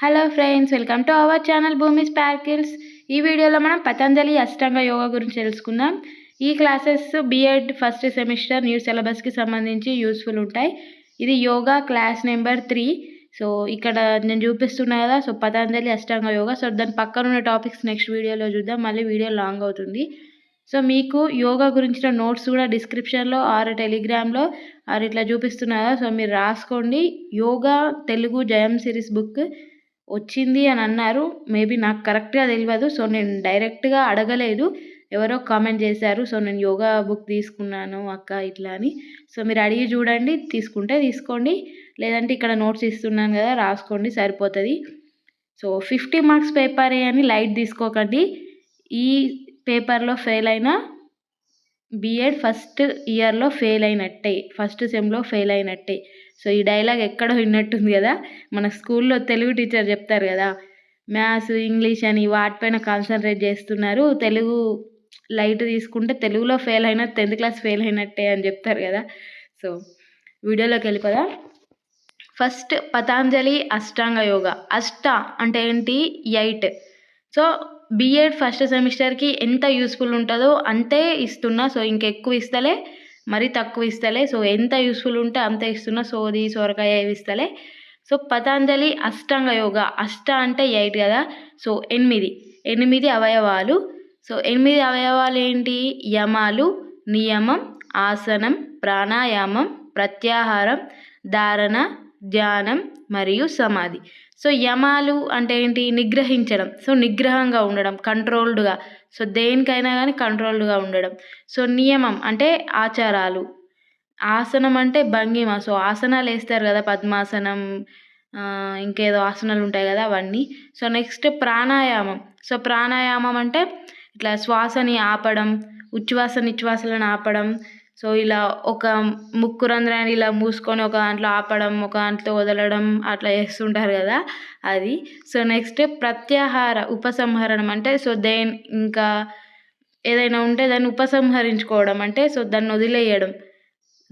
Hello friends welcome to our channel Bhoomi sparkles ఈ వీడియోలో మనం పతంజలి అష్టంగ యోగా గురించి తెలుసుకుందాం. ఈ classes BEd first semester new సిలబస్కి సంబంధించి యూస్ఫుల్ ఉంటాయి. ఇది yoga class number three so ఇక్కడ నేను చూపిస్తున్నా కదా so Patanjali Ashtanga yoga. So దాని పక్కన ఉన్న టాపిక్స్ నెక్స్ట్ వీడియోలో చూద్దాం. మళ్ళీ వీడియో లాంగ్ అవుతుంది. సో మీకు యోగా గురించిన నోట్స్ కూడా డిస్క్రిప్షన్లో ఆర్ టెలిగ్రామ్లో ఆర్ ఇట్లా చూపిస్తున్నా కదా సో మీరు రాసుకోండి. యోగా తెలుగు జయం సిరీస్ బుక్ వచ్చింది అని అన్నారు. మేబీ నాకు కరెక్ట్గా తెలియదు సో నేను డైరెక్ట్గా అడగలేదు. ఎవరో కామెంట్ చేశారు. సో నేను యోగా బుక్ తీసుకున్నాను అక్క ఇట్లా అని. సో మీరు అడిగి చూడండి. తీసుకుంటే తీసుకోండి. లేదంటే ఇక్కడ నోట్స్ ఇస్తున్నాను కదా రాసుకోండి. సరిపోతుంది. సో ఫిఫ్టీ మార్క్స్ పేపరే అని లైట్ తీసుకోకండి. ఈ పేపర్లో ఫెయిల్ అయినా బీఎడ్ ఫస్ట్ ఇయర్లో ఫెయిల్ అయినట్టే. ఫస్ట్ సెమ్లో ఫెయిల్ అయినట్టే. సో ఈ డైలాగ్ ఎక్కడో విన్నట్టుంది కదా. మన స్కూల్లో తెలుగు టీచర్ చెప్తారు కదా. మ్యాథ్స్ ఇంగ్లీష్ అని వాటిపైన కాన్సన్ట్రేట్ చేస్తున్నారు. తెలుగు లైట్ తీసుకుంటే తెలుగులో ఫెయిల్ అయినా టెన్త్ క్లాస్ ఫెయిల్ అయినట్టే అని చెప్తారు కదా. సో వీడియోలోకి వెళ్ళిపోదా. First Patanjali Ashtanga yoga. అష్ట అంటే ఏంటి? Eight. So B Ed first సెమిస్టర్కి ఎంత యూస్ఫుల్ ఉంటుందో అంతే ఇస్తున్నా. సో ఇంకెక్కువ ఇస్తలే. మరీ తక్కువ ఇస్తలే. సో ఎంత యూస్ఫుల్ ఉంటే అంత ఇస్తున్నా. సోది సొరకాయ ఏవి ఇస్తలే. So Patanjali Ashtanga yoga. అష్ట అంటే ఎయిట్ కదా? సో ఎనిమిది. ఎనిమిది అవయవాలు. సో ఎనిమిది అవయవాలు ఏంటి? యమాలు నియమం ఆసనం ప్రాణాయామం ప్రత్యాహారం ధారణ ధ్యానం మరియు సమాధి. సో యమాలు అంటే ఏంటి? నిగ్రహించడం. సో నిగ్రహంగా ఉండడం కంట్రోల్డ్గా. సో దేనికైనా కానీ కంట్రోల్డ్గా ఉండడం. సో నియమం అంటే ఆచారాలు. ఆసనం అంటే భంగిమ. సో ఆసనాలు వేస్తారు కదా పద్మాసనం ఇంకేదో ఆసనాలు ఉంటాయి కదా అవన్నీ. సో నెక్స్ట్ ప్రాణాయామం. సో ప్రాణాయామం అంటే ఇట్లా శ్వాసని ఆపడం ఉచ్ఛ్వాస నిశ్వాసలను ఆపడం సో ఇలా ఒక ముక్కు రంధ్రాన్ని ఇలా మూసుకొని ఒక దాంట్లో ఆపడం ఒక దాంట్లో వదలడం అట్లా చేస్తుంటారు కదా అది. సో నెక్స్ట్ ప్రత్యాహార ఉపసంహరణం అంటే సో దేని ఇంకా ఏదైనా ఉంటే దాన్ని ఉపసంహరించుకోవడం అంటే సో దాన్ని వదిలేయడం.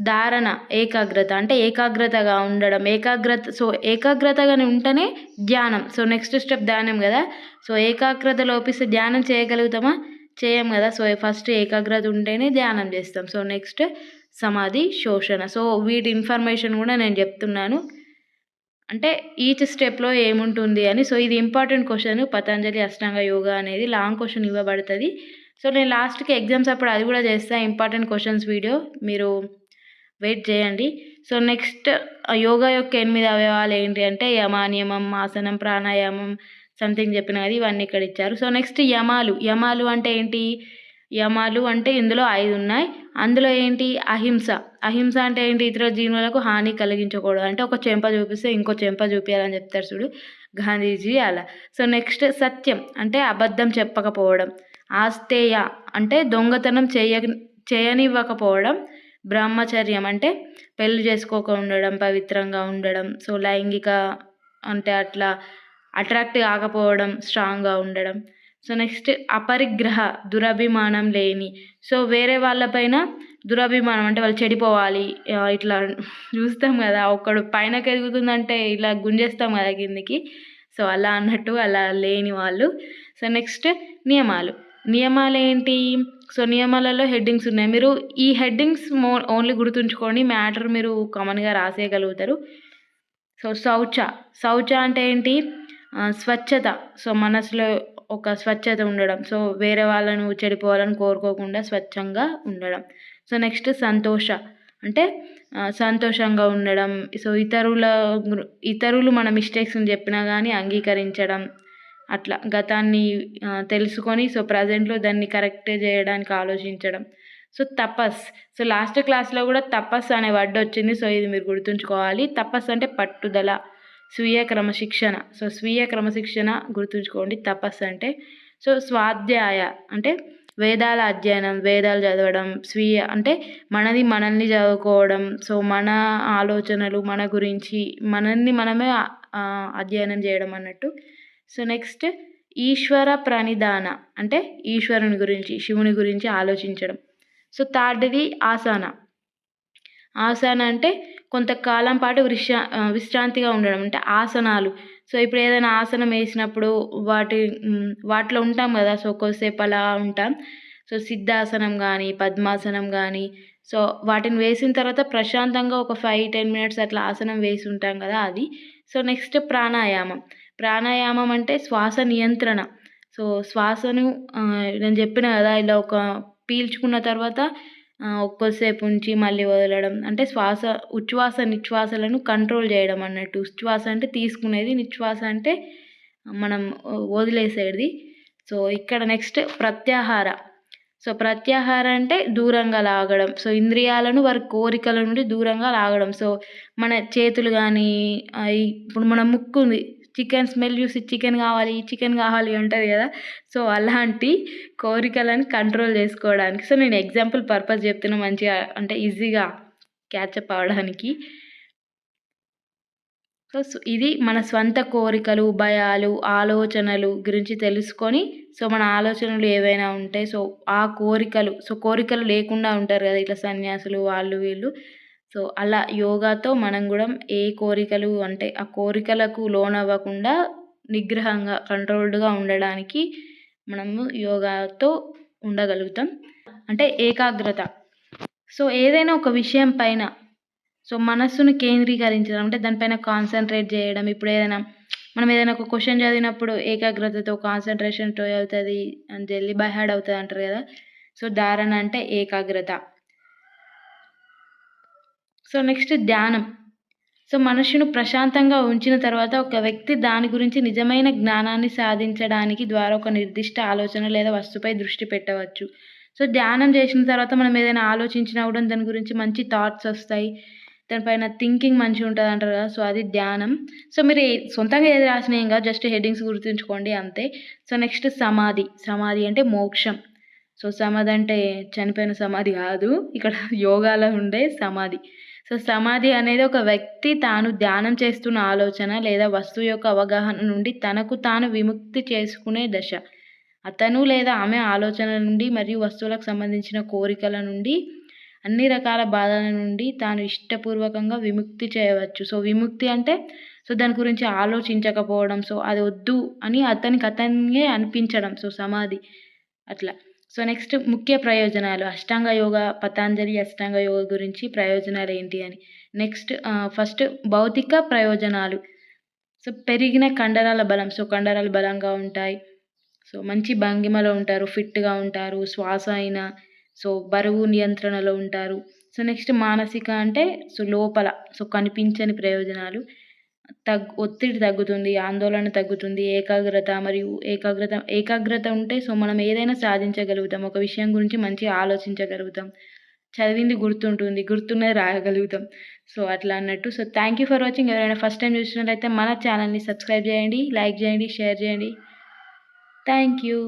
ధారణ ఏకాగ్రత అంటే ఏకాగ్రతగా ఉండడం. ఏకాగ్రత సో ఏకాగ్రతగానే ఉంటేనే ధ్యానం. సో నెక్స్ట్ స్టెప్ ధ్యానం కదా. సో ఏకాగ్రత లోపిస్తే ధ్యానం చేయగలుగుతామా? చేయం కదా. సో ఫస్ట్ ఏకాగ్రత ఉంటేనే ధ్యానం చేస్తాం. సో నెక్స్ట్ సమాధి శోషణ. సో వీటి ఇన్ఫర్మేషన్ కూడా నేను చెప్తున్నాను. అంటే ఈచ్ స్టెప్లో ఏముంటుంది అని. సో ఇది important question. Patanjali Ashtanga yoga అనేది లాంగ్ క్వశ్చన్ ఇవ్వబడుతుంది. సో నేను లాస్ట్కి ఎగ్జామ్స్ అప్పుడు అది కూడా చేస్తాను ఇంపార్టెంట్ క్వశ్చన్స్ వీడియో మీరు వెయిట్ చేయండి. సో నెక్స్ట్ యోగా యొక్క ఎనిమిది అవయవాలు ఏంటి అంటే యమానియమం ఆసనం ప్రాణాయామం సంథింగ్ చెప్పిన కదా ఇవన్నీ ఇక్కడ ఇచ్చారు. So next యమాలు. యమాలు అంటే ఏంటి? యమాలు అంటే ఇందులో ఐదు ఉన్నాయి. అందులో ఏంటి? అహింస. అహింస అంటే ఏంటి? ఇతర జీవులకు హాని కలిగించకూడదు. అంటే ఒక చెంప చూపిస్తే ఇంకో చెంప చూపించాలని చెప్తారు చూడు గాంధీజీ అలా. సో నెక్స్ట్ సత్యం అంటే అబద్ధం చెప్పకపోవడం. ఆస్తేయ అంటే దొంగతనం చేయ చేయనివ్వకపోవడం. బ్రహ్మచర్యం అంటే పెళ్ళి చేసుకోక ఉండడం పవిత్రంగా ఉండడం. సో లైంగిక అంటే అట్లా అట్రాక్ట్ కాకపోవడం స్ట్రాంగ్గా ఉండడం. సో నెక్స్ట్ అపరిగ్రహ దురభిమానం లేని. సో వేరే వాళ్ళపైన దురభిమానం అంటే వాళ్ళు చెడిపోవాలి. ఇట్లా చూస్తాం కదా ఒకడు పైనకి ఎదుగుతుందంటే ఇలా గుంజేస్తాం కదా కిందికి. సో అలా అన్నట్టు అలా లేని వాళ్ళు. సో నెక్స్ట్ నియమాలు. నియమాలు ఏంటి? సో నియమాలలో హెడ్డింగ్స్ ఉన్నాయి. మీరు ఈ హెడ్డింగ్స్ మో ఓన్లీ గుర్తుంచుకోండి. మ్యాటర్ మీరు కామన్గా రాసేయగలుగుతారు. సో శౌచ. శౌచ అంటే ఏంటి? స్వచ్ఛత. సో మనసులో ఒక స్వచ్ఛత ఉండడం. సో వేరే వాళ్ళను చెడిపోవాలని కోరుకోకుండా స్వచ్ఛంగా ఉండడం. సో నెక్స్ట్ సంతోష. అంటే సంతోషంగా ఉండడం. సో ఇతరుల ఇతరులు మన మిస్టేక్స్ని చెప్పినా కానీ అంగీకరించడం. అట్లా గతాన్ని తెలుసుకొని సో ప్రజెంట్లో దాన్ని కరెక్ట్ చేయడానికి ఆలోచించడం. సో తపస్. సో లాస్ట్ క్లాస్లో కూడా తపస్సు అనే వర్డ్ వచ్చింది. సో ఇది మీరు గుర్తుంచుకోవాలి. తపస్సు అంటే పట్టుదల. స్వీయ క్రమశిక్షణ. సో స్వీయ క్రమశిక్షణ గుర్తుంచుకోండి. తపస్సు అంటే సో స్వాధ్యాయ అంటే వేదాల అధ్యయనం వేదాలు చదవడం స్వీయ అంటే మనది మనల్ని చదువుకోవడం. సో మన ఆలోచనలు మన గురించి మనల్ని మనమే అధ్యయనం చేయడం అన్నట్టు. సో నెక్స్ట్ ఈశ్వర ప్రణిధాన అంటే ఈశ్వరుని గురించి శివుని గురించి ఆలోచించడం. సో థర్డ్ది ఆసన. ఆసన అంటే కొంతకాలం పాటు విశ్రా విశ్రాంతిగా ఉండడం అంటే ఆసనాలు. సో ఇప్పుడు ఏదైనా ఆసనం వేసినప్పుడు వాటి వాటిలో ఉంటాం కదా సో కొద్దిసేపు అలా ఉంటాం. సో సిద్ధాసనం కానీ పద్మాసనం కానీ సో వాటిని వేసిన తర్వాత ప్రశాంతంగా ఒక ఫైవ్ టెన్ మినిట్స్ అట్లా ఆసనం వేసి ఉంటాం కదా అది. సో నెక్స్ట్ ప్రాణాయామం. ప్రాణాయామం అంటే శ్వాస నియంత్రణ. సో శ్వాసను నేను చెప్పిన కదా ఇలా ఒక పీల్చుకున్న తర్వాత ఒక్కసేపు ఉంచి మళ్ళీ వదలడం. అంటే శ్వాస ఉచ్ఛ్వాస నిశ్వాసలను కంట్రోల్ చేయడం అన్నట్టు. ఉచ్ఛ్వాస అంటే తీసుకునేది నిశ్వాస అంటే మనం వదిలేసేది. సో ఇక్కడ నెక్స్ట్ ప్రత్యాహార. సో ప్రత్యాహార అంటే దూరంగా లాగడం. సో ఇంద్రియాలను వారి కోరికల నుండి దూరంగా లాగడం. సో మన చేతులు కానీ ఇప్పుడు మన ముక్కు ఉంది. చికెన్ స్మెల్ చూసి చికెన్ కావాలి చికెన్ కావాలి ఉంటుంది కదా. సో అలాంటి కోరికలను కంట్రోల్ చేసుకోవడానికి. సో నేను ఎగ్జాంపుల్ పర్పస్ చెప్తున్నా మంచిగా అంటే ఈజీగా క్యాచప్ అవ్వడానికి. సో ఇది మన స్వంత కోరికలు భయాలు ఆలోచనలు గురించి తెలుసుకొని సో మన ఆలోచనలు ఏవైనా ఉంటే సో ఆ కోరికలు సో కోరికలు లేకుండా ఉంటారు కదా ఇట్లా సన్యాసులు వాళ్ళు వీళ్ళు. సో అలా యోగాతో మనం కూడా ఏ కోరికలు అంటే ఆ కోరికలకు లోనవ్వకుండా నిగ్రహంగా కంట్రోల్డ్గా ఉండడానికి మనము యోగాతో ఉండగలుగుతాం. అంటే ఏకాగ్రత. సో ఏదైనా ఒక విషయం పైన సో మనస్సును కేంద్రీకరించడం అంటే దానిపైన కాన్సన్ట్రేట్ చేయడం ఇప్పుడు ఏదైనా మనం ఏదైనా ఒక క్వశ్చన్ చదివినప్పుడు ఏకాగ్రతతో కాన్సన్ట్రేషన్తో అవుతుంది అని జల్దీ బై హార్డ్ అవుతుంది అంటారు కదా. సో ధారణ అంటే ఏకాగ్రత. సో నెక్స్ట్ ధ్యానం. సో మనసును ప్రశాంతంగా ఉంచిన తర్వాత ఒక వ్యక్తి దాని గురించి నిజమైన జ్ఞానాన్ని సాధించడానికి ద్వారా ఒక నిర్దిష్ట ఆలోచన లేదా వస్తువుపై దృష్టి పెట్టవచ్చు. సో ధ్యానం చేసిన తర్వాత మనం ఏదైనా ఆలోచించినా కూడా దాని గురించి మంచి థాట్స్ వస్తాయి. దానిపైన థింకింగ్ మంచిగా ఉంటుంది అంటారు కదా సో అది ధ్యానం. సో మీరు సొంతంగా ఏది రాసిన ఏం కాదు జస్ట్ హెడ్డింగ్స్ గుర్తుంచుకోండి అంతే. సో నెక్స్ట్ సమాధి. సమాధి అంటే మోక్షం. సో సమాధి అంటే చనిపోయిన సమాధి కాదు. ఇక్కడ యోగాలో ఉండే సమాధి. సో సమాధి అనేది ఒక వ్యక్తి తాను ధ్యానం చేస్తున్న ఆలోచన లేదా వస్తువు యొక్క అవగాహన నుండి తనకు తాను విముక్తి చేసుకునే దశ. అతను లేదా ఆమె ఆలోచనల నుండి మరియు వస్తువులకు సంబంధించిన కోరికల నుండి అన్ని రకాల బాధల నుండి తాను ఇష్టపూర్వకంగా విముక్తి చేయవచ్చు. సో విముక్తి అంటే సో దాని గురించి ఆలోచించకపోవడం సో అది వద్దు అని అతనికి అతనికే అనిపించడం సో సమాధి అట్లా. సో నెక్స్ట్ ముఖ్య ప్రయోజనాలు. అష్టాంగ యోగ పతాంజలి అష్టాంగ యోగ గురించి ప్రయోజనాలు ఏంటి అని. నెక్స్ట్ ఫస్ట్ భౌతిక ప్రయోజనాలు. సో పెరిగిన కండరాల బలం. సో కండరాలు బలంగా ఉంటాయి. సో మంచి భంగిమలో ఉంటారు. ఫిట్గా ఉంటారు. శ్వాస అయినా. సో బరువు నియంత్రణలో ఉంటారు. సో నెక్స్ట్ మానసిక అంటే సో లోపల. సో కనిపించని ప్రయోజనాలు. తగ్ ఒత్తిడి తగ్గుతుంది ఆందోళన తగ్గుతుంది ఏకాగ్రత మరియు ఏకాగ్రత ఏకాగ్రత ఉంటే సో మనం ఏదైనా సాధించగలుగుతాం. ఒక విషయం గురించి మంచిగా ఆలోచించగలుగుతాం. చదివింది గుర్తుంటుంది గుర్తున్నది రాయగలుగుతాం. సో అట్లా అన్నట్టు. So thank you for watching ఎవరైనా ఫస్ట్ టైం చూసినట్లయితే మన ఛానల్ని సబ్స్క్రైబ్ చేయండి లైక్ చేయండి షేర్ చేయండి. Thank you